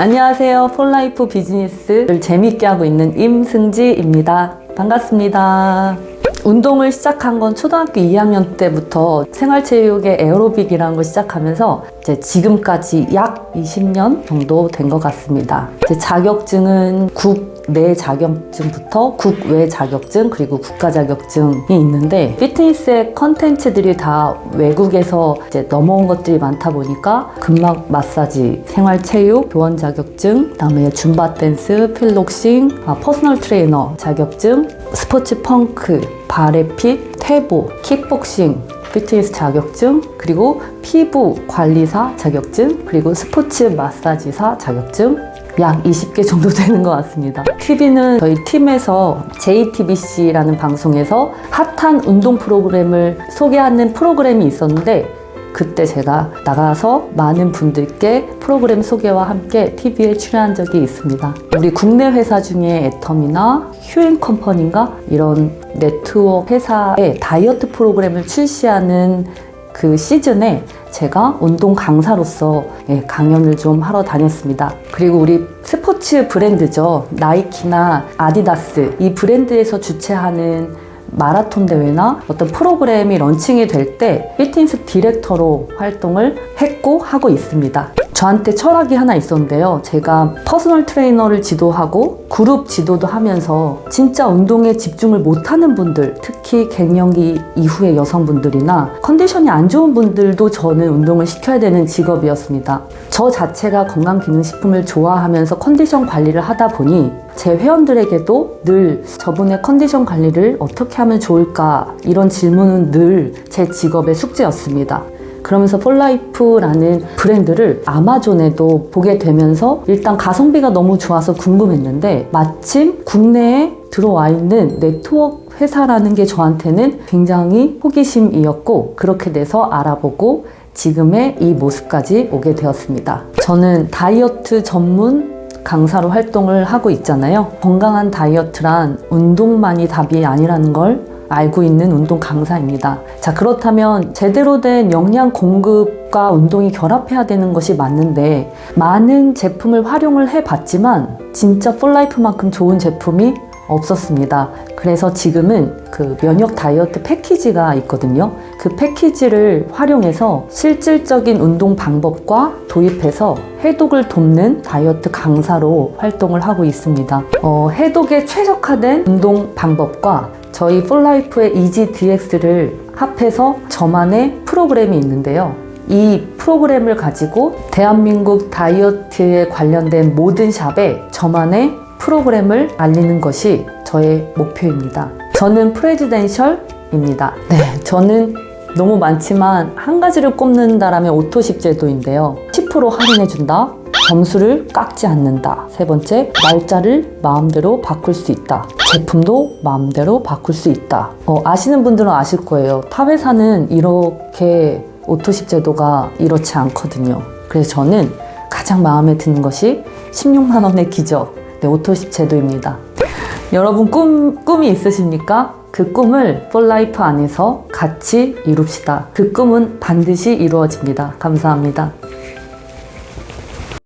안녕하세요. 폴라이프 비즈니스를 재밌게 하고 있는 임승지입니다. 반갑습니다. 운동을 시작한 건 초등학교 2학년 때부터 생활체육의 에어로빅이라는 걸 시작하면서 이제 지금까지 약 20년 정도 된 것 같습니다. 제 자격증은 국 내 자격증부터 국외 자격증 그리고 국가 자격증이 있는데 피트니스의 컨텐츠들이 다 외국에서 이제 넘어온 것들이 많다 보니까 근막 마사지, 생활체육, 교원 자격증, 그다음에 줌바 댄스, 필록싱, 아, 퍼스널 트레이너 자격증, 스포츠 펑크, 바레핏, 퇴보, 킥복싱, 피트니스 자격증, 그리고 피부 관리사 자격증, 그리고 스포츠 마사지사 자격증, 약 20개 정도 되는 것 같습니다. TV는 저희 팀에서 JTBC라는 방송에서 핫한 운동 프로그램을 소개하는 프로그램이 있었는데 그때 제가 나가서 많은 분들께 프로그램 소개와 함께 TV에 출연한 적이 있습니다. 우리 국내 회사 중에 애텀이나 휴앤컴퍼니인가 이런 네트워크 회사의 다이어트 프로그램을 출시하는 그 시즌에 제가 운동 강사로서 예, 강연을 좀 하러 다녔습니다. 그리고 우리 스포츠 브랜드죠. 나이키나 아디다스 이 브랜드에서 주최하는 마라톤 대회나 어떤 프로그램이 런칭이 될 때 피트니스 디렉터로 활동을 했고 하고 있습니다. 저한테 철학이 하나 있었는데요. 제가 퍼스널 트레이너를 지도하고 그룹 지도도 하면서 진짜 운동에 집중을 못하는 분들, 특히 갱년기 이후의 여성분들이나 컨디션이 안 좋은 분들도 저는 운동을 시켜야 되는 직업이었습니다. 저 자체가 건강기능식품을 좋아하면서 컨디션 관리를 하다 보니 제 회원들에게도 늘 저분의 컨디션 관리를 어떻게 하면 좋을까 이런 질문은 늘 제 직업의 숙제였습니다. 그러면서 폴라이프라는 브랜드를 아마존에도 보게 되면서 일단 가성비가 너무 좋아서 궁금했는데 마침 국내에 들어와 있는 네트워크 회사라는 게 저한테는 굉장히 호기심이었고 그렇게 돼서 알아보고 지금의 이 모습까지 오게 되었습니다. 저는 다이어트 전문 강사로 활동을 하고 있잖아요. 건강한 다이어트란 운동만이 답이 아니라는 걸 알고 있는 운동 강사입니다. 자, 그렇다면 제대로 된 영양 공급과 운동이 결합해야 되는 것이 맞는데 많은 제품을 활용을 해 봤지만 진짜 폴라이프만큼 좋은 제품이 없었습니다. 그래서 지금은 그 면역 다이어트 패키지가 있거든요. 그 패키지를 활용해서 실질적인 운동 방법과 도입해서 해독을 돕는 다이어트 강사로 활동을 하고 있습니다. 어, 해독에 최적화된 운동 방법과 저희 폴라이프의 이지 DX를 합해서 저만의 프로그램이 있는데요. 이 프로그램을 가지고 대한민국 다이어트에 관련된 모든 샵에 저만의 프로그램을 알리는 것이 저의 목표입니다. 저는 프레지덴셜입니다. 네, 저는 너무 많지만 한 가지를 꼽는다라면 오토십 제도인데요. 10% 할인해준다. 점수를 깎지 않는다. 세 번째, 날짜를 마음대로 바꿀 수 있다. 제품도 마음대로 바꿀 수 있다. 어, 아시는 분들은 아실 거예요. 타 회사는 이렇게 오토십 제도가 이렇지 않거든요. 그래서 저는 가장 마음에 드는 것이 16만 원의 기적. 네, 오토십 제도입니다. 여러분 꿈, 꿈이 있으십니까? 그 꿈을 폴라이프 안에서 같이 이룹시다. 그 꿈은 반드시 이루어집니다. 감사합니다.